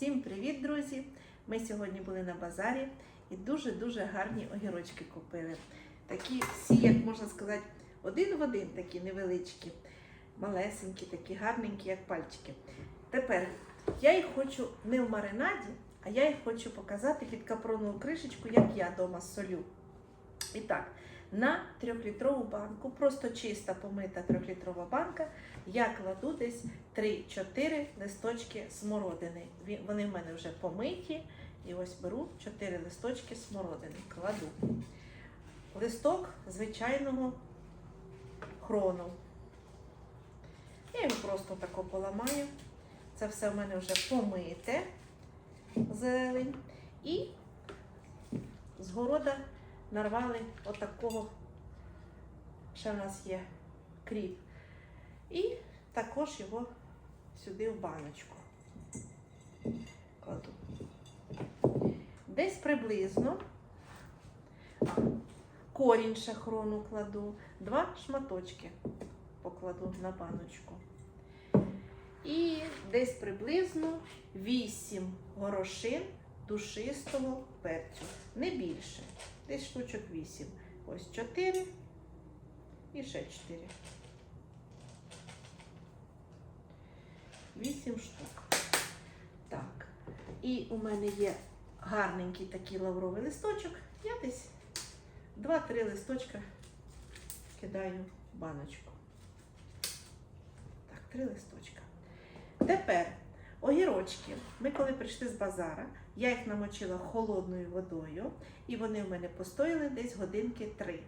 Всім привіт, друзі! Ми сьогодні були на базарі і дуже-дуже гарні огірочки купили. Такі всі, як можна сказати, один в один такі невеличкі, малесенькі, такі гарненькі, як пальчики. Тепер я їх хочу не в маринаді, а я їх хочу показати під капронову кришечку, як я вдома солю. І так, на трьохлітрову банку, просто чиста помита трьохлітрова банка, я кладу десь 3-4 листочки смородини. Вони в мене вже помиті. І ось беру 4 листочки смородини, кладу. Листок звичайного хрону. Я його просто тако поламаю. Це все в мене вже помите зелень. І з города нарвали отакого, ще в нас є кріп. І також його сюди в баночку кладу. Десь приблизно корінь шахрону кладу, два шматочки покладу на баночку. І десь приблизно 8 горошин душистого перцю. Не більше. Десь штучок 8. Ось 4 і ще 4. 8 штук. Так. І у мене є гарненький такий лавровий листочок. Я десь 2-3 листочка кидаю в баночку. Так, 3 листочка. Тепер огірочки. Ми коли прийшли з базара, я їх намочила холодною водою, і вони в мене постояли десь годинки 3.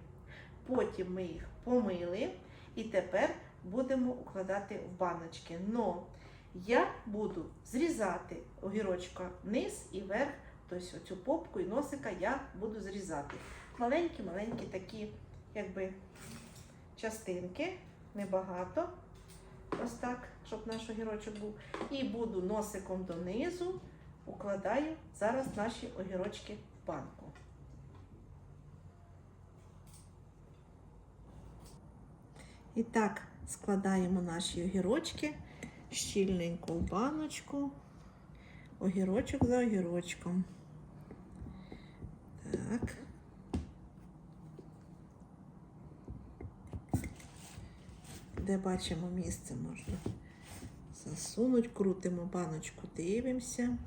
Потім ми їх помили і тепер будемо укладати в баночки. Но я буду зрізати огірочка вниз і вверх, тобто оцю попку і носика я буду зрізати. Маленькі-маленькі такі, якби частинки, небагато. Ось так, щоб наш огірочок був. І буду носиком донизу, укладаю зараз наші огірочки в банку. І так, складаємо наші огірочки щільненько в баночку, огірочок за огірочком. Так. Де бачимо місце можна засунути, крутимо баночку, дивимося.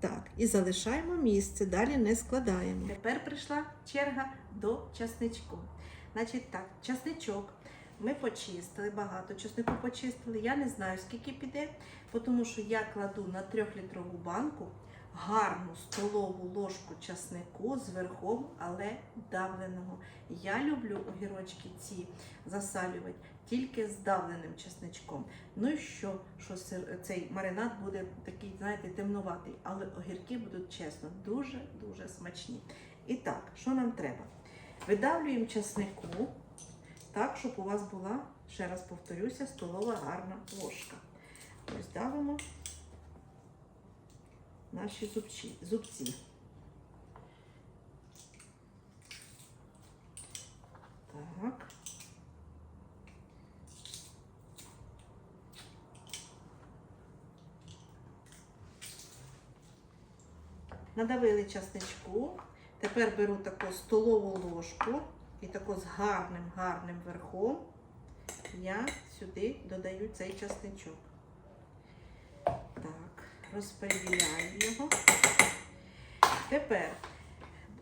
Так, і залишаємо місце, далі не складаємо. Тепер прийшла черга до часничку. Значить так, часничок ми почистили, багато чеснику почистили. Я не знаю, скільки піде, тому що я кладу на трьохлітрову банку гарну столову ложку часнику з верхом, але давленого. Я люблю огірочки ці засалювати тільки з давленим чесничком. Ну і що, що цей маринад буде такий, знаєте, темнуватий, але огірки будуть чесно, дуже-дуже смачні. І так, що нам треба? Видавлюємо чеснику так, щоб у вас була, ще раз повторюся, столова гарна ложка. Ось давимо наші зубчі, зубці. Так. Надавили часничку. Тепер беру таку столову ложку і таку з гарним гарним верхом я сюди додаю цей часничок. Так, розподіляю його. Тепер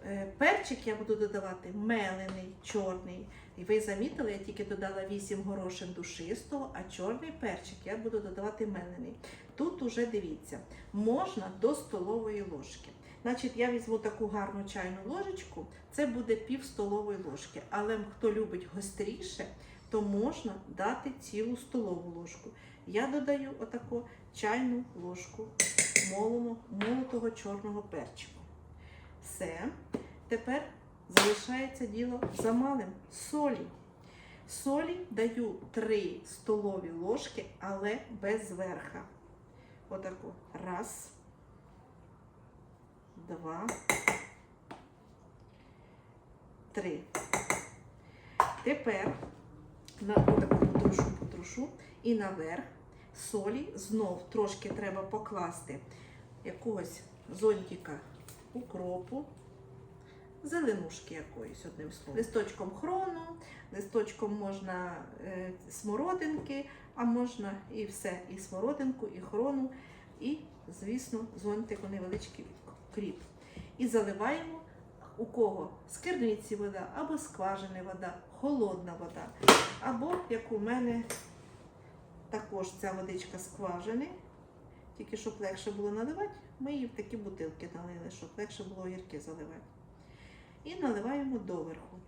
е, перчик я буду додавати мелений, чорний. І ви замітили, я тільки додала 8 горошин душистого, а чорний перчик я буду додавати мелений. Тут уже дивіться, можна до столової ложки. Значить, я візьму таку гарну чайну ложечку, це буде пів столової ложки. Але хто любить гостріше, то можна дати цілу столову ложку. Я додаю отаку чайну ложку молоного, молотого чорного перчику. Все. Тепер залишається діло за малим солі. Солі даю 3 столові ложки, але без верха. Отаку. Раз. Два. Три. Тепер на отаку потрушу, потрушу і наверх солі, знов трошки треба покласти якогось зонтика укропу, зеленушки якоїсь, одним словом. Листочком хрону, листочком можна е, смородинки, а можна і все, і смородинку, і хрону, і, звісно, зонтику невеличкий кріп. І заливаємо у кого з вода, або скважини вода, холодна вода, або як у мене також ця водичка скважини. Тільки щоб легше було наливати, ми її в такі бутилки налили, щоб легше було огірки заливати. І наливаємо доверху.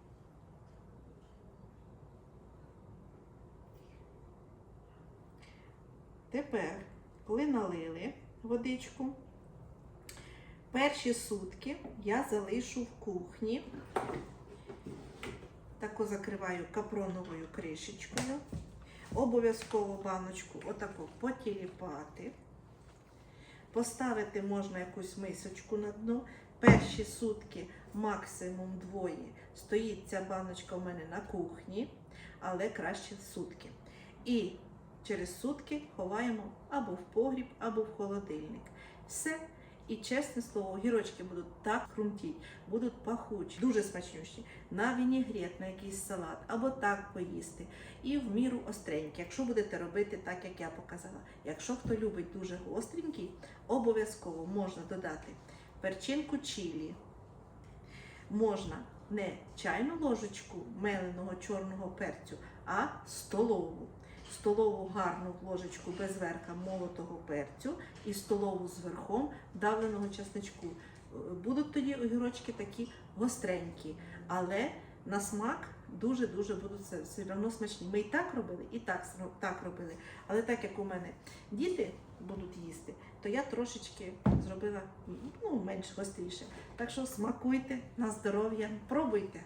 Тепер, коли налили водичку, перші сутки я залишу в кухні. Тако закриваю капроновою кришечкою. Обов'язково баночку отако потіліпати. Поставити можна якусь мисочку на дно. Перші сутки, максимум двоє, стоїть ця баночка у мене на кухні, але краще сутки. І через сутки ховаємо або в погріб, або в холодильник. Все. І чесне слово, огірочки будуть так хрумтіть, будуть пахучі, дуже смачнющі. На вінігрет, на якийсь салат, або так поїсти. І в міру остренькі, якщо будете робити так, як я показала. Якщо хто любить дуже гостренький, обов'язково можна додати перчинку чилі. Можна не чайну ложечку меленого чорного перцю, а столову. Столову гарну ложечку без верха молотого перцю і столову з верхом давленого чесничку. Е, Будуть тоді огірочки такі гостренькі, але на смак дуже-дуже будуть все одно смачні. Ми і так робили, і так, так робили. Але так як у мене діти будуть їсти, то я трошечки зробила ну, менш гостріше. Так що смакуйте на здоров'я, пробуйте.